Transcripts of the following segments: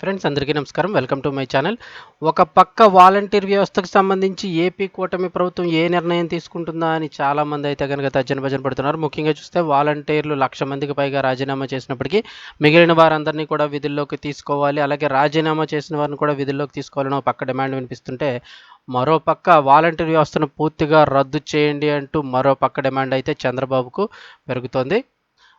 Friends అందరికీ నమస్కారం. Welcome to my channel ఒక పక్క వాలంటీర్ వ్యవస్థకు సంబంధించి ఏపీ కూటమి ప్రభుత్వం ఏ నిర్ణయం తీసుకుంటుందా అని చాలామంది అయితే కనుక తర్జన భజన పడుతున్నారు. ముఖ్యంగా చూస్తే వాలంటీర్లు లక్ష మందికి పైగా రాజీనామా చేసినప్పటికీ మిగిలిన వారందరినీ కూడా విధుల్లోకి తీసుకోవాలి. అలాగే రాజీనామా చేసిన వారిని కూడా విధుల్లోకి తీసుకోవాలని ఒక పక్క డిమాండ్ వినిపిస్తుంటే మరో పక్క వాలంటీర్ వ్యవస్థను పూర్తిగా రద్దు చేయండి అంటూ మరో పక్క డిమాండ్ అయితే చంద్రబాబుకు పెరుగుతోంది.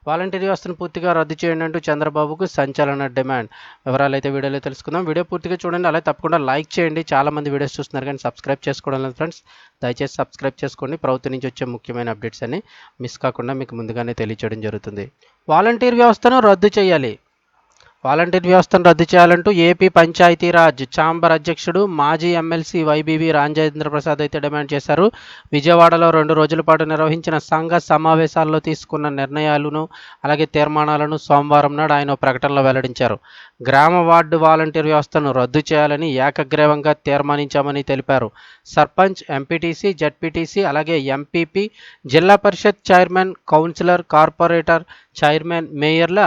వాలంటీర్ వ్యవస్థను పూర్తిగా రద్దు చేయండి అంటూ చంద్రబాబుకు సంచలన డిమాండ్. వివరాలు అయితే వీడియోలో తెలుసుకుందాం. వీడియో పూర్తిగా చూడండి. అలాగే తప్పకుండా లైక్ చేయండి. చాలా మంది వీడియోస్ చూస్తున్నారు కానీ సబ్స్క్రైబ్ చేసుకోవడం లేదు ఫ్రెండ్స్. దయచేసి సబ్స్క్రైబ్ చేసుకోండి. ప్రభుత్వం నుంచి వచ్చే ముఖ్యమైన అప్డేట్స్ అన్ని మిస్ కాకుండా మీకు ముందుగానే తెలియచేయడం జరుగుతుంది. వాలంటీర్ వ్యవస్థను రద్దు చేయాలి. వాలంటీర్ వ్యవస్థను రద్దు చేయాలంటూ ఏపీ పంచాయతీరాజ్ ఛాంబర్ అధ్యక్షుడు మాజీ ఎమ్మెల్సీ వైబీవీ రాంజేంద్ర ప్రసాద్ అయితే డిమాండ్ చేశారు. విజయవాడలో రెండు రోజుల పాటు నిర్వహించిన సంఘ సమావేశాల్లో తీసుకున్న నిర్ణయాలను అలాగే తీర్మానాలను సోమవారం నాడు ఆయన ప్రకటనలో వెల్లడించారు. గ్రామ వార్డు వాలంటీర్ వ్యవస్థను రద్దు చేయాలని ఏకగ్రీవంగా తీర్మానించామని తెలిపారు. సర్పంచ్ ఎంపీటీసీ జడ్పీటీసీ అలాగే MPP Zilla Parishad chairman councillor corporator chairman మేయర్ల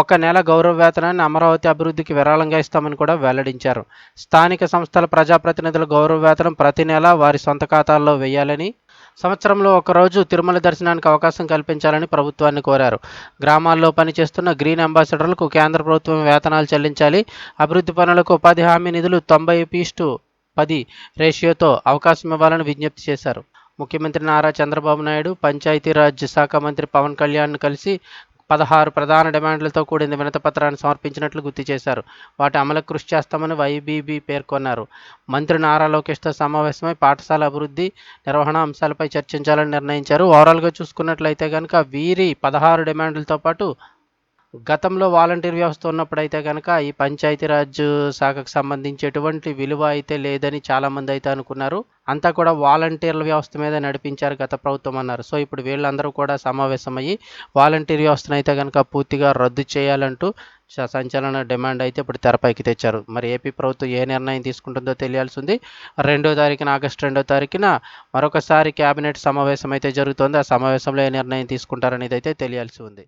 ఒక నెల గౌరవ వేతనాన్ని అమరావతి అభివృద్ధికి విరాళంగా ఇస్తామని కూడా వెల్లడించారు. స్థానిక సంస్థల ప్రజాప్రతినిధుల గౌరవ వేతనం ప్రతి నెల వారి సొంత ఖాతాల్లో వేయాలని సంవత్సరంలో ఒకరోజు తిరుమల దర్శనానికి అవకాశం కల్పించాలని ప్రభుత్వాన్ని కోరారు. గ్రామాల్లో పనిచేస్తున్న గ్రీన్ అంబాసిడర్లకు కేంద్ర ప్రభుత్వం వేతనాలు చెల్లించాలి. అభివృద్ధి పనులకు ఉపాధి హామీ నిధులు తొంభై పీస్టు పది రేషియోతో అవకాశం ఇవ్వాలని విజ్ఞప్తి చేశారు. ముఖ్యమంత్రి నారా చంద్రబాబు నాయుడు పంచాయతీరాజ్ శాఖ మంత్రి పవన్ కళ్యాణ్ కలిసి పదహారు ప్రధాన డిమాండ్లతో కూడిన వినత పత్రాన్ని సమర్పించినట్లు గుర్తు చేశారు. వాటి అమలు కృషి చేస్తామని వైబీబీ పేర్కొన్నారు. మంత్రి నారా లోకేష్తో సమావేశమై పాఠశాల అభివృద్ధి నిర్వహణ అంశాలపై చర్చించాలని నిర్ణయించారు. ఓవరాల్గా చూసుకున్నట్లయితే కనుక వీరి పదహారు డిమాండ్లతో పాటు గతంలో వాలంటీర్ వ్యవస్థ ఉన్నప్పుడైతే కనుక ఈ పంచాయతీరాజ్ శాఖకు సంబంధించి ఎటువంటి విలువ అయితే లేదని చాలామంది అయితే అనుకున్నారు. అంతా కూడా వాలంటీర్ల వ్యవస్థ మీద నడిపించారు గత ప్రభుత్వం అన్నారు. సో ఇప్పుడు వీళ్ళందరూ కూడా సమావేశమయ్యి వాలంటీర్ వ్యవస్థను అయితే కనుక పూర్తిగా రద్దు చేయాలంటూ స- సంచలన డిమాండ్ అయితే ఇప్పుడు తెరపైకి తెచ్చారు. మరి ఏపీ ప్రభుత్వం ఏ నిర్ణయం తీసుకుంటుందో తెలియాల్సి ఉంది రెండో తారీఖున ఆగస్టు రెండో తారీఖున మరొకసారి కేబినెట్ సమావేశం అయితే జరుగుతుంది. ఆ సమావేశంలో ఏ నిర్ణయం తీసుకుంటారనేది అయితే తెలియాల్సి ఉంది.